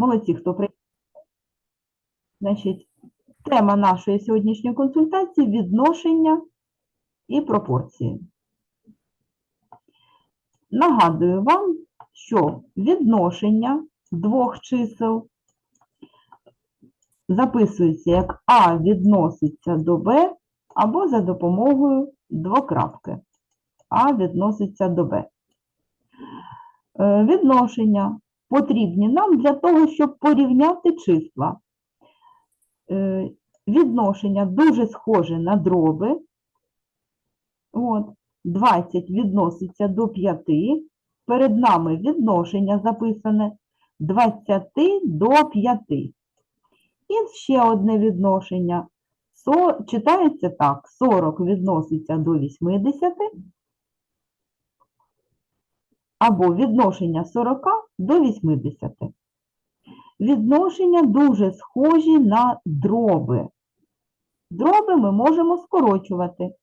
Молодці, хто прийняв. Значить, тема нашої сьогоднішньої консультації відношення і пропорції. Нагадую вам, що відношення двох чисел записується як А відноситься до Б або за допомогою двокрапки. А відноситься до Б. Е, Відношення потрібні нам для того, щоб порівняти числа. Е, Відношення дуже схоже на дроби. От, 20 відноситься до 5. Перед нами відношення записане 20 до 5. І ще одне відношення. Читається так: 40 відноситься до 80, або відношення 40 до 80. Відношення дуже схожі на дроби. Дроби ми можемо скорочувати.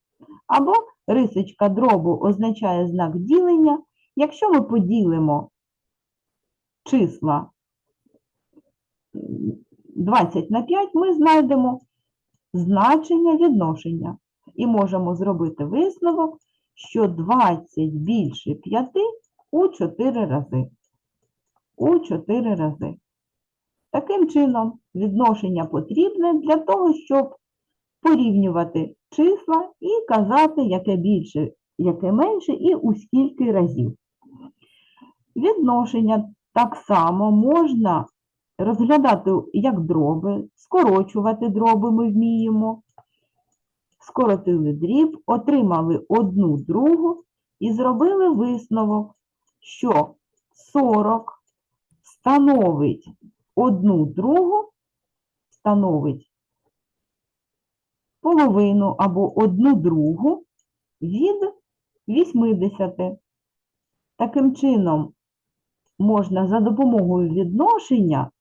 Або рисочка дробу означає знак ділення. Якщо ми поділимо числа 20 на 5, ми знайдемо значення відношення. І можемо зробити висновок, що 20 більше 5 у 4 рази. У 4 рази. Таким чином, відношення потрібне для того, щоб порівнювати числа і казати, яке більше, яке менше, і у скільки разів. Відношення так само можна розглядати як дроби, скорочувати дроби ми вміємо. Скоротили дріб, отримали одну другу і зробили висновок, що 40 становить одну другу, становить половину або одну другу від 80. Таким чином, можна за допомогою відношення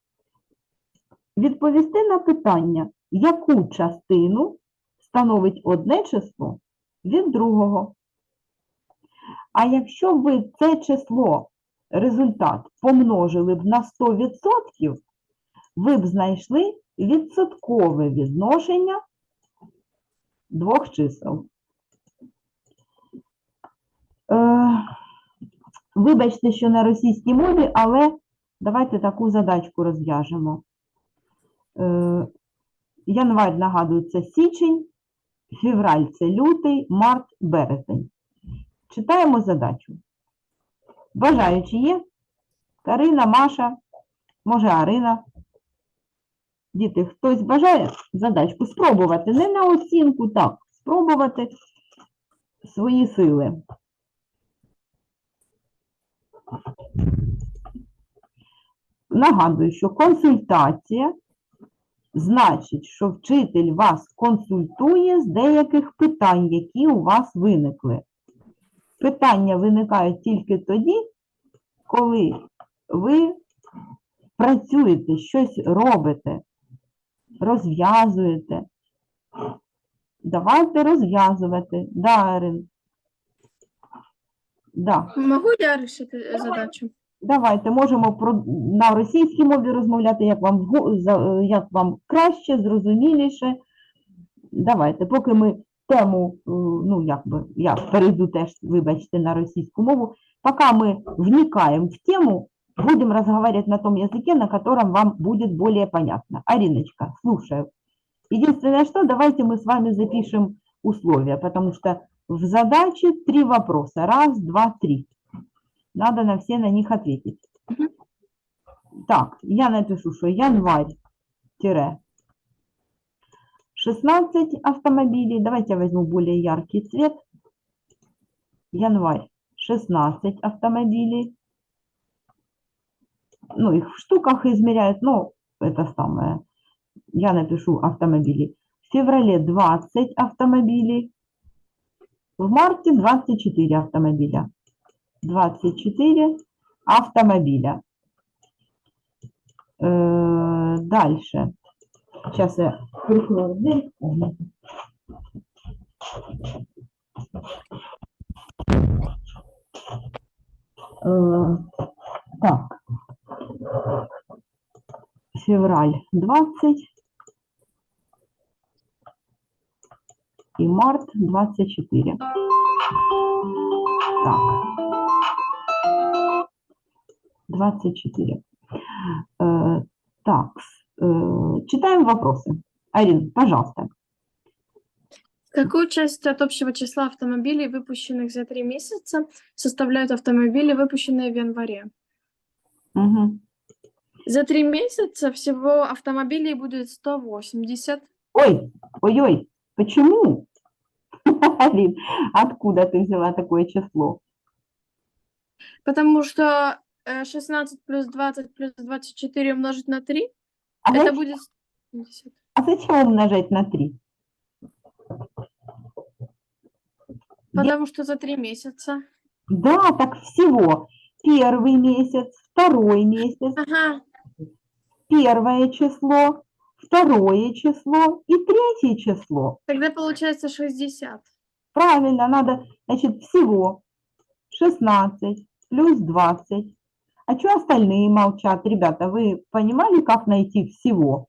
відповісти на питання, яку частину становить одне число від другого. А якщо ви це число, результат, помножили б на 100%, ви б знайшли відсоткове відношення двох чисел. Е, вибачте, що на російській мові, але давайте таку задачку розв'яжемо. Е, январь, нагадую, це січень, февраль це лютий, март, березень. Читаємо задачу. Бажаючі є? Карина, Маша, може Арина. Діти, хтось бажає задачку спробувати, не на оцінку, так, спробувати свої сили. Нагадую, що консультація значить, що вчитель вас консультує з деяких питань, які у вас виникли. Питання виникають тільки тоді, коли ви працюєте, щось робите, розв'язуєте. Давайте розв'язувати. Да, Да. Могу я решити задачу? Давайте можемо про, на російській мові розмовляти, як вам, як вам краще, зрозуміліше. Давайте, поки ми тему, ну якби, я перейду теж, вибачте, на російську мову, поки ми вникаем в тему, будем разговаривать на том языке, на котором вам будет более понятно. Ариночка, слушаю. Единственное, что давайте мы с вами запишем условия, потому что в задаче три вопроса. Раз, два, три. Надо на все на них ответить. Так, я напишу, что январь, тире, 16 автомобилей. Давайте я возьму более яркий цвет. Январь, 16 автомобилей. Ну, их в штуках измеряют, но это самое. Я напишу автомобили. В феврале 20 автомобилей. В марте 24 автомобиля. 24 автомобиля. Э, Дальше. Сейчас я прикрою дверь. Э, Так. февраль 20 и март 24. Так. 24. Читаем вопросы. Арин, пожалуйста. Какую часть от общего числа автомобилей, выпущенных за три месяца, составляют автомобили, выпущенные в январе? Мгм. За три месяца всего автомобилей будет 180. Ой, ой-ой, почему? Арин, откуда ты взяла такое число? Потому что э, 16 плюс 20 плюс 24 умножить на 3, А, это зач- будет 170. а зачем умножать на 3? Потому что за три месяца. Да, так всего. Первый месяц, второй месяц, Ага, первое число, второе число и третье число. тогда получается 60. Правильно, надо, значит, всего 16 плюс 20. А что остальные молчат? Ребята, вы понимали, как найти всего?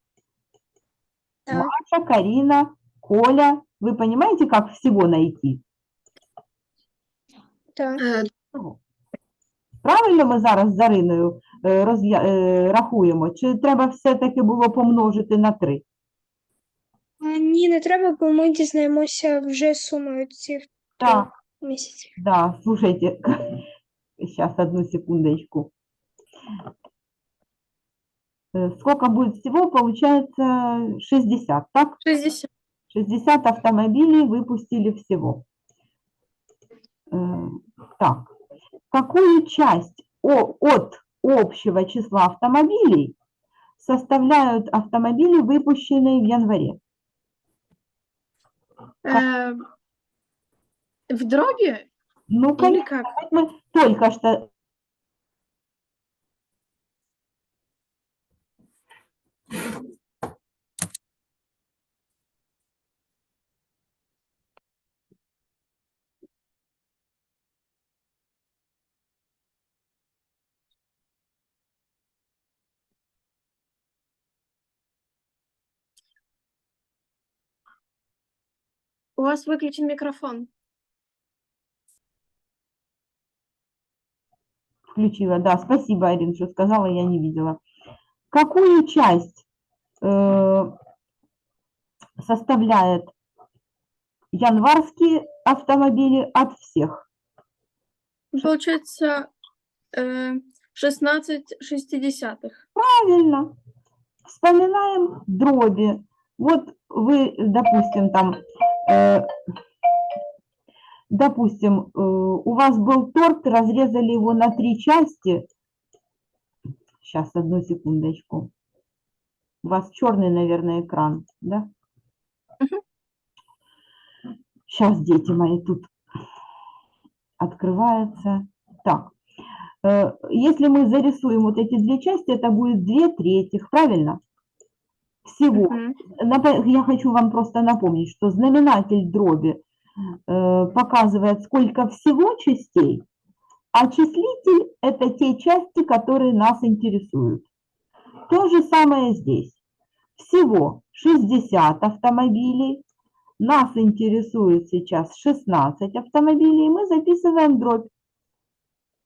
Маша, Карина, Коля, вы понимаете, как всего найти? Так. Правильно ми зараз з Ариною е, роз'я- е, рахуємо? Чи треба все-таки було помножити на 3? А, Ні, не треба, бо ми дізнаємося вже сумою цих Так, місяців. да, слушайте, сейчас одну секундочку. Э, Сколько будет всего? Получается 60, так? 60. 60 автомобилей выпустили всего. Э, Так, какую часть от общего числа автомобилей составляют автомобили, выпущенные в январе? Э, в дроби Ну, конечно, как? мы только что У вас выключен микрофон. включила. Да, спасибо, Арин, что сказала, я не видела. Какую часть э, составляет январские автомобили от всех? Получается э, 16 шестидесятых. Правильно. Вспоминаем дроби. Вот вы, допустим, там, э, допустим, э, у вас был торт, разрезали его на три части. Сейчас, одну секундочку. У вас черный, наверное, экран, да? Сейчас, дети мои, тут открывается. Так, э, если мы зарисуем вот эти две части, это будет две третьих, правильно? Всего. Напо- Я хочу вам просто напомнить, что знаменатель дроби э, показывает, сколько всего частей, а числитель – это те части, которые нас интересуют. То же самое здесь. Всего 60 автомобилей. Нас интересует сейчас 16 автомобилей. Мы записываем дробь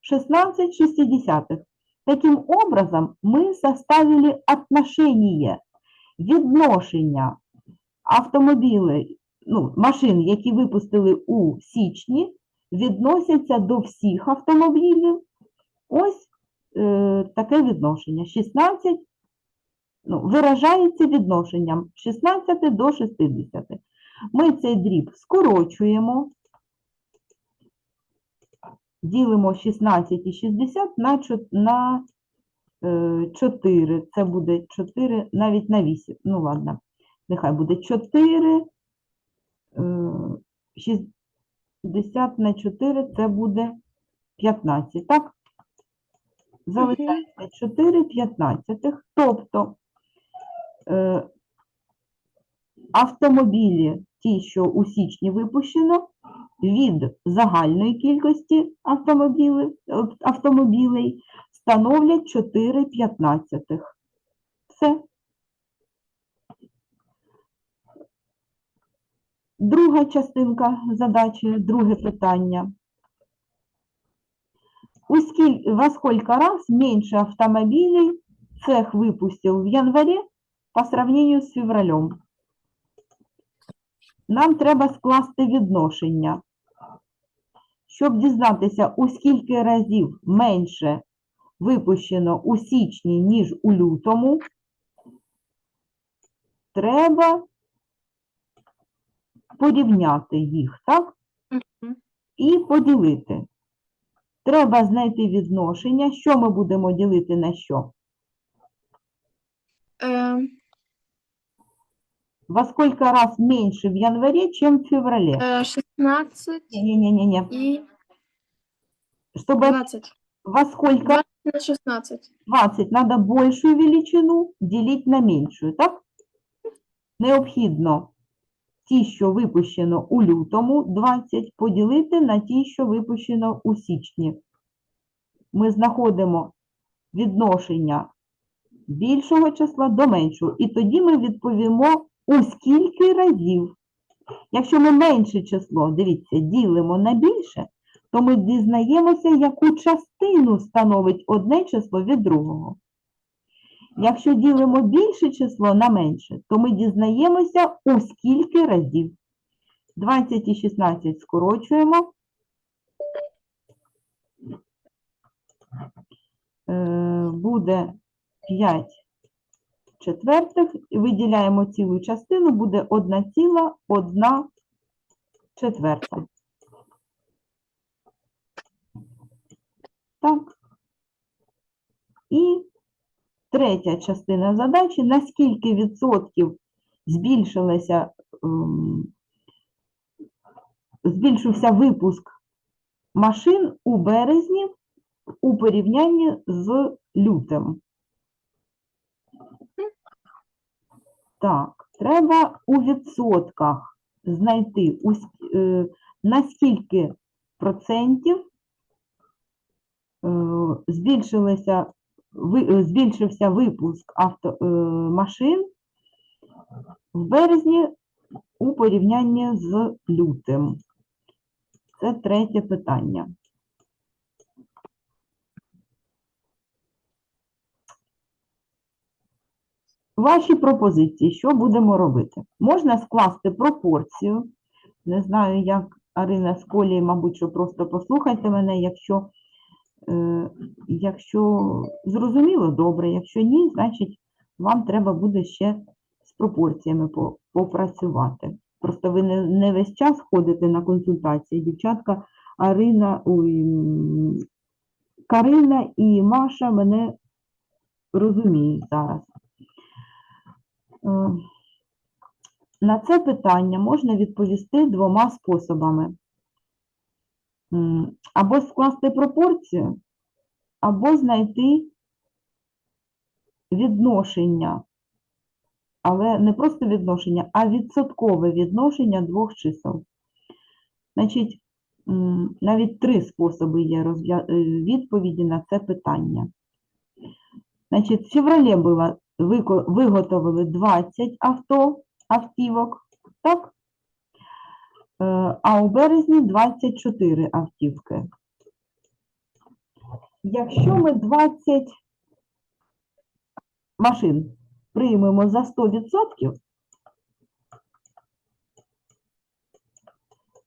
16 шестидесятых. Таким образом, мы составили отношение відношення автомобілів, ну, машин, які випустили у січні, відносяться до всіх автомобілів. Ось е, таке відношення. 16 ну, виражається відношенням 16 до 60. Ми цей дріб скорочуємо, ділимо 16 і 60 на, на 4. Це буде 4, навіть на 8. Ну, ладно, нехай буде 4. е, 60 на 4 це буде 15, так? Залишається 4 п'ятнадцятих. Тобто е, автомобілі, ті, що у січні випущено, від загальної кількості автомобілів, е, автомобілей становлять 4 п'ятнадцятих. Все. Друга частинка задачі, друге питання. У скиль- во сколько раз меньше автомобилей цех выпустил в январе по сравнению з февралем? Нам треба скласти відношення. Щоб дізнатися, у скільки разів менше випущено у січні, ніж у лютому, треба порівняти їх, так? І поділити. Треба знайти відношення, що ми будемо ділити на що. Е, Во сколько раз меньше в январе, чем в феврале? е, 16 Не-не-не-не. і Чтобы 20. Во сколько 20 на 16. 20 надо большую величину ділити на меншую, так? Необхідно ті, що випущено у лютому 20, поділити на ті, що випущено у січні. Ми знаходимо відношення більшого числа до меншого. І тоді ми відповімо, у скільки разів. Якщо ми менше число, дивіться, ділимо на більше, то ми дізнаємося, яку частину становить одне число від другого. Якщо ділимо більше число на менше, то ми дізнаємося, у скільки разів. 20 і 16 скорочуємо. Е, Буде 5 четвертих. Виділяємо цілу частину, буде 1,1 четверта. Так. І третя частина задачі. На скільки відсотків збільшилася, ем, збільшився випуск машин у березні у порівнянні з лютим? Так, треба у відсотках знайти, е, на скільки процентів збільшилося, ви- е, збільшився випуск авто, е, машин в березні у порівнянні з лютим. Це третє питання. Ваші пропозиції, що будемо робити? Можна скласти пропорцію. Не знаю, як Арина з Колією, мабуть, що просто послухайте мене, якщо, е, якщо зрозуміло, добре, якщо ні, значить вам треба буде ще з пропорціями попрацювати. Просто ви не, не весь час ходите на консультації. Дівчатка Арина, ой, Карина і Маша мене розуміють зараз. Е, На це питання можна відповісти двома способами. Або скласти пропорцію, або знайти відношення, але не просто відношення, а відсоткове відношення двох чисел. Значить, навіть три способи є е, відповіді на це питання. Значить, в феврале було, виготовили 20 авто, автівок, так? А у березні 24 автівки. Якщо ми 20 машин приймемо за 100%,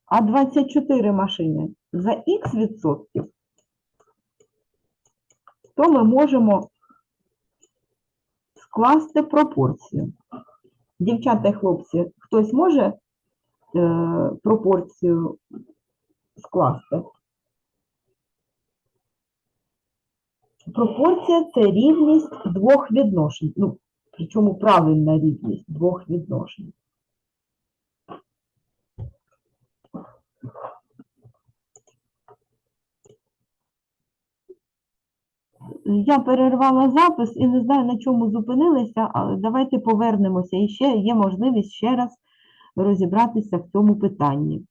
а 24 машини за х відсотків, то ми можемо скласти пропорцію. Дівчата і хлопці, хтось може пропорцію скласти? Пропорція це рівність двох відношень. Ну, причому правильна рівність двох відношень. Я перервала запис і не знаю, на чому зупинилися, але давайте повернемося. І ще є можливість ще раз розібратися в цьому питанні.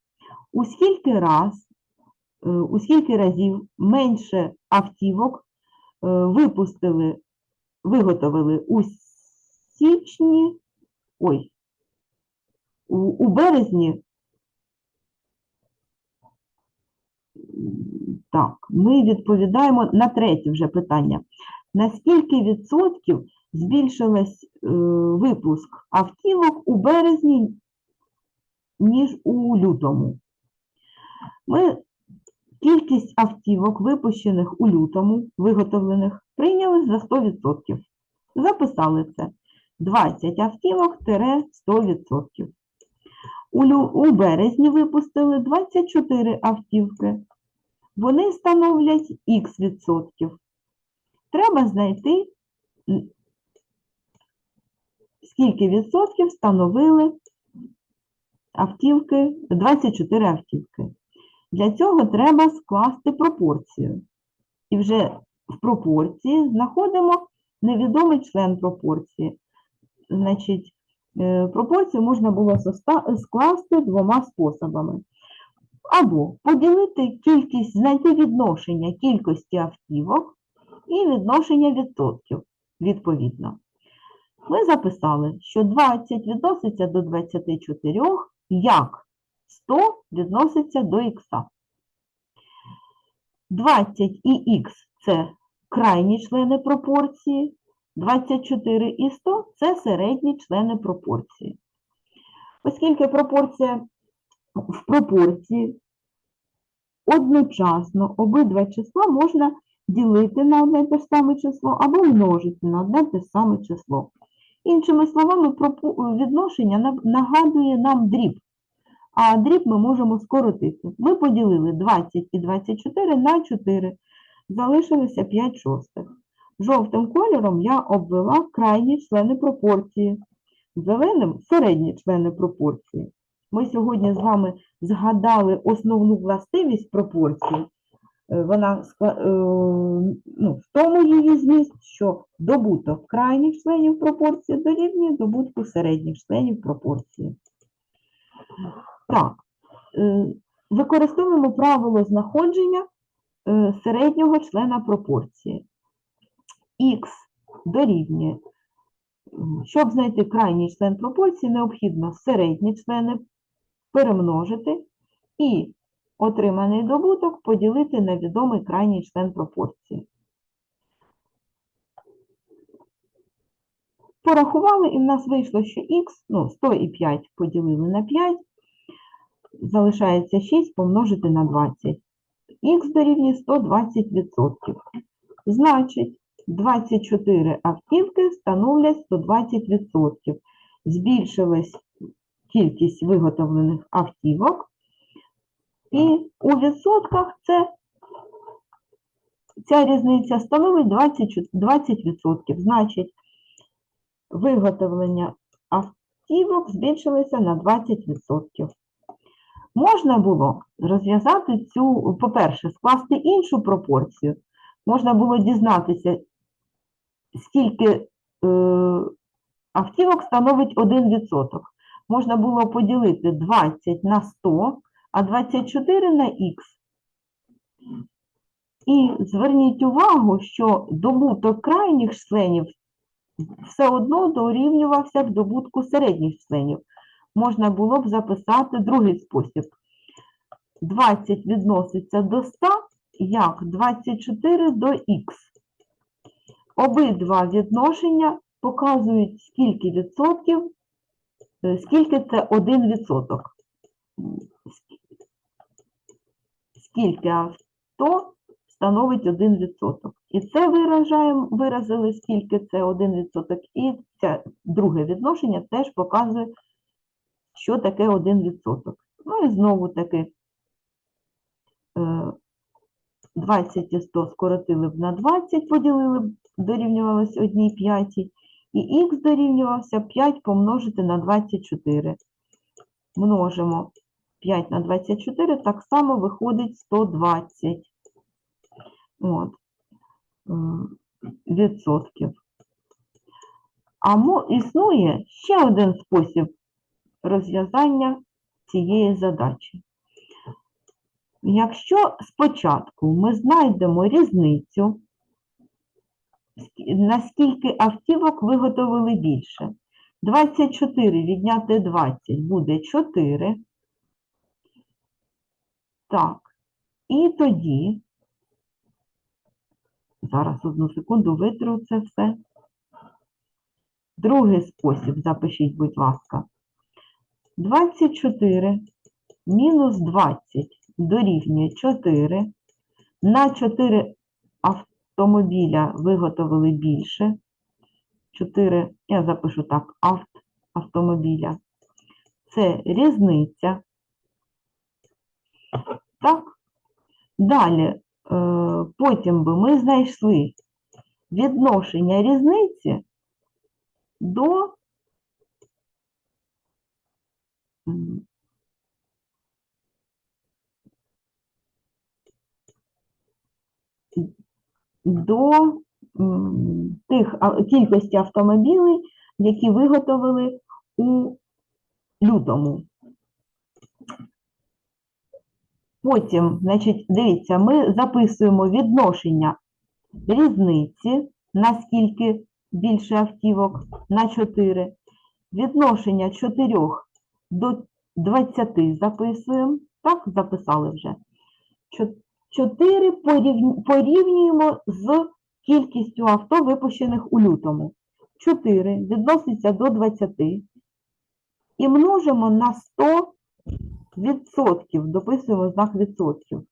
У скільки раз, е, у скільки разів менше автівок е, випустили, виготовили у січні, ой, у, у березні. Так, ми відповідаємо на третє вже питання. На скільки відсотків збільшилась е, випуск автівок у березні, ніж у лютому? Ми кількість автівок, випущених у лютому, виготовлених, прийняли за 100%. Записали це. 20 автівок тире 100%. У, лю- у березні випустили 24 автівки. Вони становлять х відсотків. Треба знайти, скільки відсотків становили автівки, 24 автівки. Для цього треба скласти пропорцію. І вже в пропорції знаходимо невідомий член пропорції. Значить, е, пропорцію можна було скласти двома способами. Або поділити кількість, знайти відношення кількості автівок і відношення відсотків відповідно. Ми записали, що 20 відноситься до 24, як 100 відноситься до х. 20 і х це крайні члени пропорції, 24 і 100 це середні члени пропорції. Оскільки пропорція в пропорції одночасно обидва числа можна ділити на одне те ж саме число або множити на одне те ж саме число. Іншими словами, відношення нагадує нам дріб, а дріб ми можемо скоротити. Ми поділили 20 і 24 на 4, залишилося 5 шостих. Жовтим кольором я обвела крайні члени пропорції, зеленим середні члени пропорції. Ми сьогодні з вами згадали основну властивість пропорції. Е, Вона е, ну, в тому її зміст, що добуток крайніх членів пропорції дорівнює добутку середніх членів пропорції. Так, е, використовуємо правило знаходження е, середнього члена пропорції. Х дорівнює. Щоб знайти крайній член пропорції, необхідно середні члени перемножити і отриманий добуток поділити на відомий крайній член пропорції. Порахували, і в нас вийшло, що х, ну, 100 і 5 поділили на 5, залишається 6 помножити на 20. Х дорівнює 120%. Значить, 24 автівки становлять 120%. Збільшилась кількість виготовлених автівок. І у відсотках це, ця різниця становить 20, чу- 20%. Значить, виготовлення автівок збільшилося на 20%. Можна було розв'язати цю, по-перше, скласти іншу пропорцію. Можна було дізнатися, скільки е, автівок становить 1%. Можна було поділити 20 на 100, а 24 на х. І зверніть увагу, що добуток крайніх членів все одно дорівнювався в добутку середніх членів. Можна було б записати другий спосіб. 20 відноситься до 100, як 24 до х. Обидва відношення показують, скільки відсотків, е, скільки це 1 відсоток. Скільки авто становить 1 відсоток. І це виражаємо, виразили, скільки це 1 відсоток. І це друге відношення теж показує, що таке 1 відсоток. Ну і знову таки е, 20 і 100 скоротили б на 20, поділили б, дорівнювалось 1 п'ятій. І х дорівнювався 5 помножити на 24. Множимо 5 на 24, так само виходить 120 От, відсотків. А існує ще один спосіб розв'язання цієї задачі. Якщо спочатку ми знайдемо різницю наскільки автівок виготовили більше. 24 відняти 20 буде 4. Так. І тоді, зараз одну секунду витру це все. Другий спосіб, запишіть, будь ласка. 24 мінус 20 дорівнює 4. На 4 автомобіля виготовили більше. 4, я запишу так, авт, автомобіля. Це різниця. Так. Далі, е, потім би ми знайшли відношення різниці до до тих кількості автомобілів, які виготовили у лютому. Потім, значить, дивіться, ми записуємо відношення різниці, наскільки більше автівок, на 4. Відношення 4 до 20 записуємо. Так, записали вже. 4 порівнюємо з кількістю авто, випущених у лютому. 4 відноситься до 20 і множимо на 100 відсотків, дописуємо знак відсотків.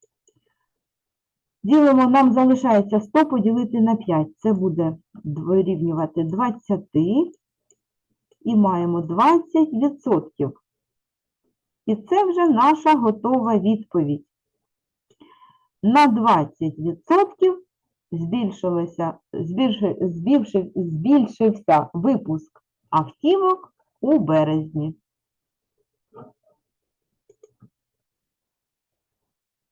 Ділимо, нам залишається 100 поділити на 5. Це буде вирівнювати 20 і маємо 20 відсотків. І це вже наша готова відповідь. На 20 відсотків збільшилося, збільшив- збільшився випуск автівок у березні.